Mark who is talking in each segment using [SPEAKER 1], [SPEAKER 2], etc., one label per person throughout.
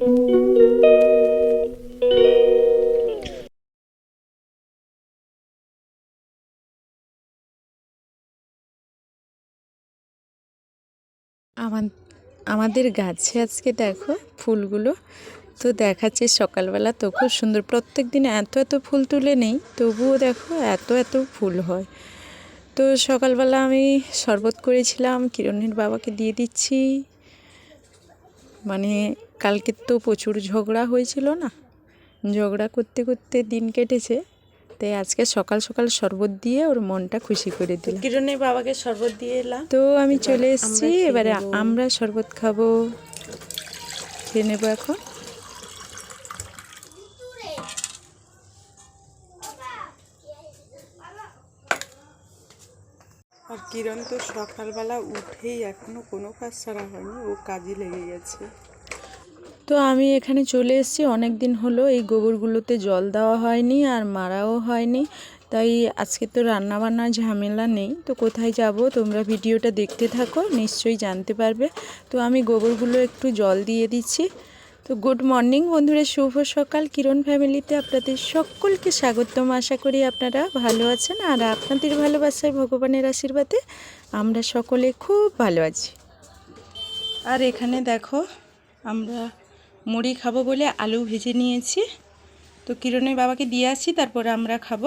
[SPEAKER 1] আমার, আমাদের গাছে আজকে দেখো ফুলগুলো। তো দেখাচ্ছে সকালবেলা তো খুব সুন্দর। প্রত্যেক দিন এত এত ফুল তুলে নেই, তবুও দেখো এত এত ফুল হয়। তো সকালবেলা আমি শরবত করেছিলাম, কিরণের বাবাকে দিয়ে দিচ্ছি। মানে কালকে তো প্রচুর ঝগড়া হয়েছিল না? ঝগড়া করতে করতে দিন কেটেছে তাই আজকে সকাল সকাল শরবত দিয়ে ওর মনটা খুশি করে দিল।
[SPEAKER 2] কিরণের বাবাকে শরবত দিয়ে এলাম
[SPEAKER 1] তো আমি চলে এসেছি এবারে আমরা শরবত খাব খেয়ে নেব এখন।
[SPEAKER 2] কিরণ তো সকালবেলা উঠেই এখনও কোনো কাজ ছাড়া হয়নি, ও কাজে লেগে গেছে।
[SPEAKER 1] তো আমি এখানে চলে এসেছি অনেক দিন হলো এই গোবরগুলোতে জল দেওয়া হয়নি আর মারাও হয়নি, তাই আজকে তো রান্না বান্নার ঝামেলা নেই। তো কোথায় যাব তোমরা ভিডিওটা দেখতে থাকো, নিশ্চয়ই জানতে পারবে। তো আমি গোবরগুলো একটু জল দিয়ে দিচ্ছি। তো গুড মর্নিং বন্ধুরা, শুভ সকাল। কিরণ ফ্যামিলিতে আপনাদের সকলকে স্বাগতম। আশা করি আপনারা ভালো আছেন আর আপনাদের ভালোবাসায় ভগবানের আশীর্বাদে আমরা সকলে খুব ভালো আছি।
[SPEAKER 2] আর এখানে দেখো, আমরা মুড়ি খাব বলে আলু ভেজে নিয়েছি। তো কিরণের বাবাকে দিয়ে আসছি তারপরে আমরা খাব।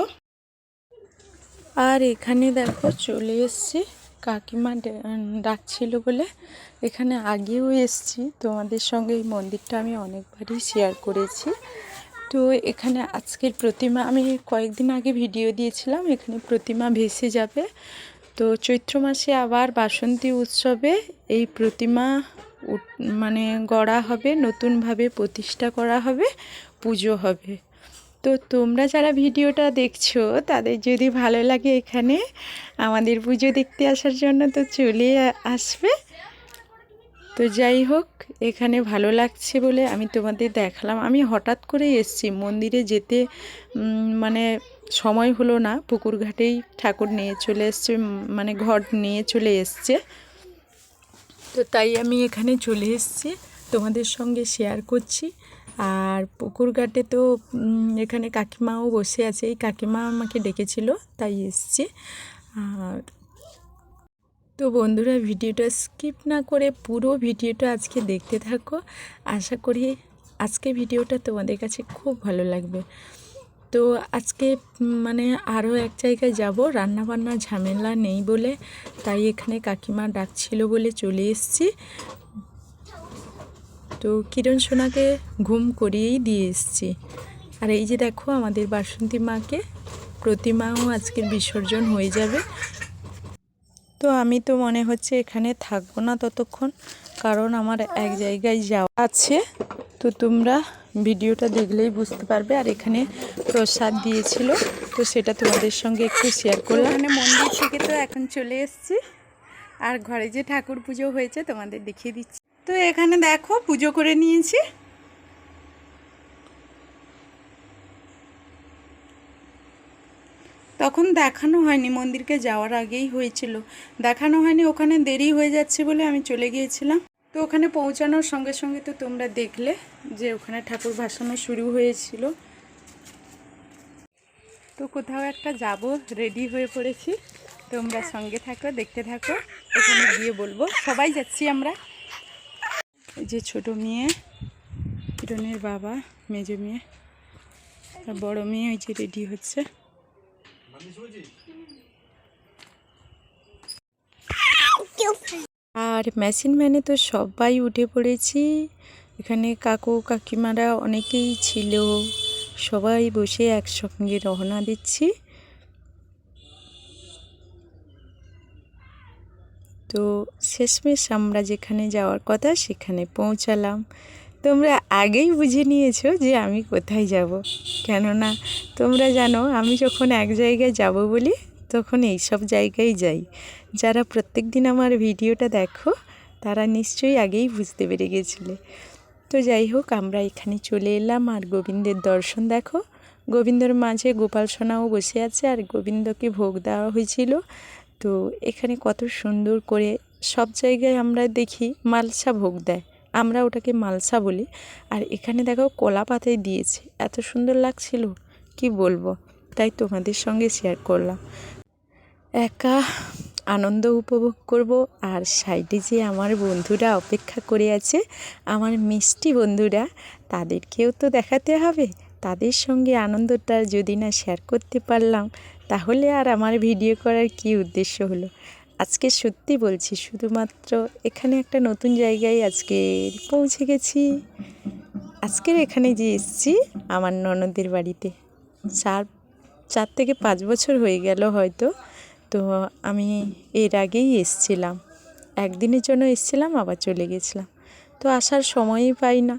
[SPEAKER 1] আর এখানে দেখো চলে এসছি কাকিমা ডাকছিল বলে এখানে আগেও এসছি। তোমাদের সঙ্গে এই মন্দিরটা আমি অনেকবারই শেয়ার করেছি। তো এখানে আজকের প্রতিমা, আমি কয়েকদিন আগে ভিডিও দিয়েছিলাম, এখানে প্রতিমা ভেসে যাবে। তো চৈত্র মাসে আবার বাসন্তী উৎসবে এই প্রতিমা মানে গড়া হবে, নতুনভাবে প্রতিষ্ঠা করা হবে, পুজো হবে। তো তোমরা যারা ভিডিওটা দেখছ, তাদের যদি ভালো লাগে এখানে, আমাদের পুজো দেখতে আসার জন্য তো চলে আসবে। তো যাই হোক, এখানে ভালো লাগছে বলে আমি তোমাদের দেখালাম। আমি হঠাৎ করে এসছি, মন্দিরে যেতে মানে সময় হলো না। পুকুর ঘাটেই ঠাকুর নিয়ে চলে এসছে মানে ঘর নিয়ে চলে এসছে। তো তাই আমি এখানে চলে এসেছি। তোমাদের সঙ্গে শেয়ার করছি। আর পুকুর ঘাটে তো এখানে কাকিমাও বসে আছে। এই কাকিমা আমাকে ডেকেছিল, তাই এসছি। আর তো বন্ধুরা, ভিডিওটা স্কিপ না করে পুরো ভিডিওটা আজকে দেখতে থাকো। আশা করি আজকে ভিডিওটা তোমাদের কাছে খুব ভালো লাগবে। তো আজকে মানে আরও এক জায়গায় যাব। রান্না বান্না ঝামেলা নেই বলে, তাই এখানে কাকিমা ডাকছিল বলে চলে এসেছি। তো কিরণ সোনাকে ঘুম করিয়েই দিয়ে এসেছি। আর এই যে দেখো আমাদের বাসন্তী মাকে, প্রতিমাও আজকের বিসর্জন হয়ে যাবে। তো আমি তো মনে হচ্ছে এখানে থাকব না ততক্ষণ, কারণ আমার এক জায়গায় যাওয়া আছে। তো তোমরা ভিডিওটা দেখলেই বুঝতে পারবে, আর এখানে প্রসাদ দিয়েছিল। তো সেটা তোমাদের সঙ্গে একটু শেয়ার করলাম।
[SPEAKER 2] মানে মন্দির থেকে তো এখন চলে এসেছি। আর ঘরে যে ঠাকুর পুজো হয়েছে তোমাদের দেখিয়ে দিচ্ছি। তো এখানে দেখো পুজো করে নিয়েছি। তখন দেখানো হয়নি, মন্দিরকে যাওয়ার আগেই হয়েছিল। দেখানো হয়নি, ওখানে দেরি হয়ে যাচ্ছে বলে আমি চলে গিয়েছিলাম। তো ওখানে পৌঁছানোর সঙ্গে সঙ্গে তো তোমরা দেখলে যে ওখানে ঠাকুর ভাসানো শুরু হয়েছিল। তো কোথাও একটা যাব রেডি হয়ে পড়েছি। তোমরা সঙ্গে থাকো, দেখতে থাকো। ওখানে গিয়ে বলব, সবাই যাচ্ছি আমরা। যে ছোট মেয়ে কিরণের বাবা, মেজো মেয়ে, আর বড় মেয়ে ওই যে রেডি হচ্ছে।
[SPEAKER 1] আর মেশিন ম্যানে তো সবাই উঠে পড়েছি। এখানে কাকু, কাকিমারা অনেকেই ছিল। সবাই বসে একসঙ্গে রওনা দিচ্ছি। তো শেষমেশ আমরা যেখানে যাওয়ার কথা সেখানে পৌঁছালাম। তোমরা আগেই বুঝে নিয়েছো যে আমি কোথায় যাব। কেননা তোমরা জানো আমি যখন এক জায়গায় যাব বলি তখন এই সব জায়গায় যাই। যারা প্রত্যেক দিন আমার ভিডিওটা দেখো, তারা নিশ্চয়ই আগেই বুঝতে পেরে গেছিলে। তো যাই হোক, আমরা এখানে চলে এলাম আর গোবিন্দের দর্শন দেখো। গোবিন্দর মাঝে গোপাল সোনাও বসে আছে আর গোবিন্দকে ভোগ দেওয়া হয়েছিল। তো এখানে কত সুন্দর করে সব জায়গায় আমরা দেখি মালসা ভোগ দেয়। আমরা ওটাকে মালসা বলি। আর এখানে দেখো কলা পাতায় দিয়েছে। এত সুন্দর লাগছিল। কি বলব? তাই তোমাদের সঙ্গে শেয়ার করলাম। একা আনন্দ উপভোগ করব। আর সাইডে যে আমার বন্ধুরা অপেক্ষা করে আছে, আমার মিষ্টি বন্ধুরা, তাদেরকেও তো দেখাতে হবে। তাদের সঙ্গে আনন্দটা যদি না শেয়ার করতে পারলাম, তাহলে আর আমার ভিডিও করার কি উদ্দেশ্য হলো? আজকে সত্যি বলছি, শুধুমাত্র এখানে একটা নতুন জায়গায় আজকে পৌঁছে গেছি। আজকের এখানে যে এসেছি, আমার ননদের বাড়িতে। চার চার থেকে পাঁচ বছর হয়ে গেল হয়তো, তো আমি এর আগেই এসছিলাম। একদিনের জন্য এসছিলাম, আবার চলে গেছিলাম। তো আসার সময়ই পাই না।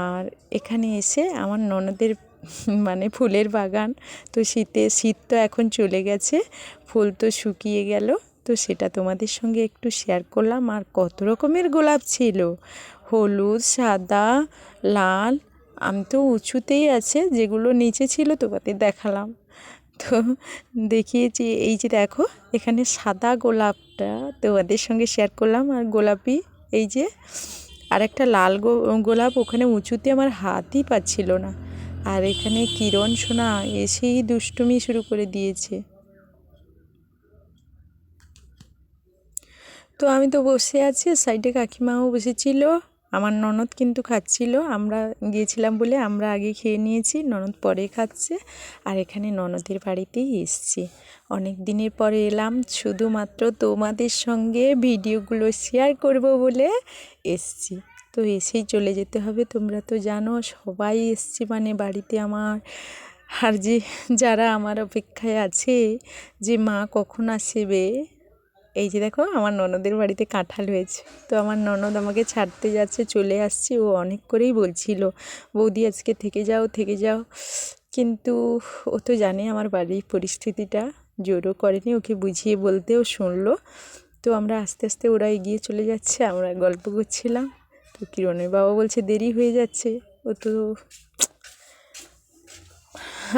[SPEAKER 1] আর এখানে এসে আমার ননদের মানে ফুলের বাগান, তো শীতে, শীত তো এখন চলে গেছে, ফুল তো শুকিয়ে গেল, তো সেটা তোমাদের সঙ্গে একটু শেয়ার করলাম। আর কত রকমের গোলাপ ছিল? হলুদ, সাদা, লাল, আমি তো উঁচুতেই আছে, যেগুলো নিচে ছিল তোমাদের দেখালাম। তো দেখিয়েছি, এই যে দেখো, এখানে সাদা গোলাপটা তোমাদের সঙ্গে শেয়ার করলাম। আর গোলাপি, এই যে আর একটা লাল গোলাপ ওখানে উঁচুতে আমার হাতই পাচ্ছিল না। আর এখানে কিরণ সোনা এসেই দুষ্টুমি শুরু করে দিয়েছে। তো আমি তো বসে আছি সাইডে কাকিমাও বসেছিল। আমার ননদ কিন্তু খাচ্ছিল। আমরা গিয়েছিলাম বলে আমরা আগে খেয়ে নিয়েছি, ননদ পরে খাচ্ছে আর এখানে ননদের বাড়িতেই এসছি। অনেক দিনের পরে এলাম, শুধুমাত্র তোমাদের সঙ্গে ভিডিওগুলো শেয়ার করব বলে এসছি। তো এসেই চলে যেতে হবে, তোমরা তো জানো সবাই এসছি মানে বাড়িতে আমার। আর যে যারা আমার অপেক্ষায় আছে, যে মা কখন আসবে এই যে দেখো, আমার ননদের বাড়িতে কাঁঠাল হয়েছে। তো আমার ননদ আমাকে ছাড়তে যাচ্ছে, চলে আসছে। ও অনেক করেই বলছিল, বৌদি, আজকে থেকে যাও থেকে যাও। কিন্তু ও তো জানে আমার বাড়ির পরিস্থিতিটা, জোরও করেনি। ওকে বুঝিয়ে বলতেও শুনলো। তো আমরা আস্তে আস্তে ওরা এগিয়ে চলে যাচ্ছে, আমরা গল্প করছিলাম। তো কিরণের বাবা বলছে, দেরি হয়ে যাচ্ছে। ও তো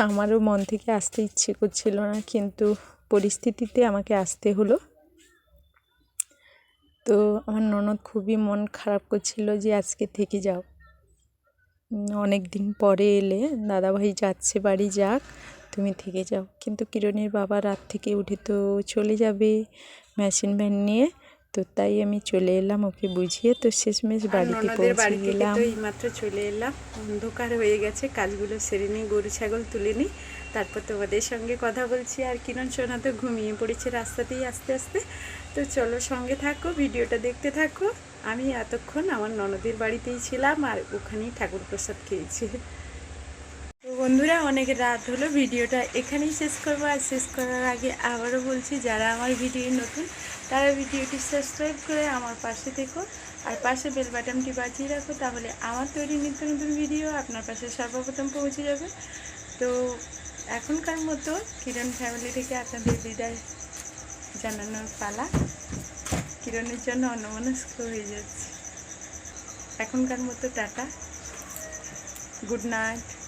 [SPEAKER 1] আমারও মন থেকে আসতে ইচ্ছে করছিল না, কিন্তু পরিস্থিতিতে আমাকে আসতে হলো। তো আমার ননদ খুবই মন খারাপ করছিল যে আজকে থেকে যাও। অনেক দিন পরে এলে, দাদাভাই যাচ্ছে, বাড়ি যাক, তুমি থেকে যাও। কিন্তু কিরণের বাবা রাত থেকে উঠে তো চলে যাবে মেশিন ভ্যান নিয়ে। তো তাই আমি চলে এলাম ওকে বুঝিয়ে। তো শেষমেশ বাড়িতে পৌঁছে গেলাম
[SPEAKER 2] তো এইমাত্র চলে এলাম। অন্ধকার হয়ে গেছে কাজগুলো সেরে নিই গরু ছাগল তুলে নিই। তারপর তোমাদের সঙ্গে কথা বলছি আর কিরণ সোনা তো ঘুমিয়ে পড়েছে রাস্তাতেই আস্তে আস্তে। তো চলো সঙ্গে থাকো ভিডিওটা দেখতে থাকো। আমি এতক্ষণ আমার ননদের বাড়িতেই ছিলাম আর ওখানেই ঠাকুর প্রসাদ খেয়েছি। বন্ধুরা, অনেক রাত হলো, ভিডিওটা এখানেই শেষ করব। আর শেষ করার আগে আবারও বলছি, যারা আমার ভিডিও নতুন, তারা ভিডিওটি সাবস্ক্রাইব করে আমার পাশে থেকো। আর পাশে বেল বাটনটি বাজিয়ে রাখো, তাহলে আমার তৈরি নিত্য নতুন ভিডিও আপনার পাশে সর্বপ্রথম পৌঁছে যাবে। তো এখনকার মতো কিরণ ফ্যামিলি থেকে আপনাদের বিদায় জানানোর পালা। কিরণের জন্য অন্যমনস্ক হয়ে যাচ্ছে। এখনকার মতো টাটা। Good night.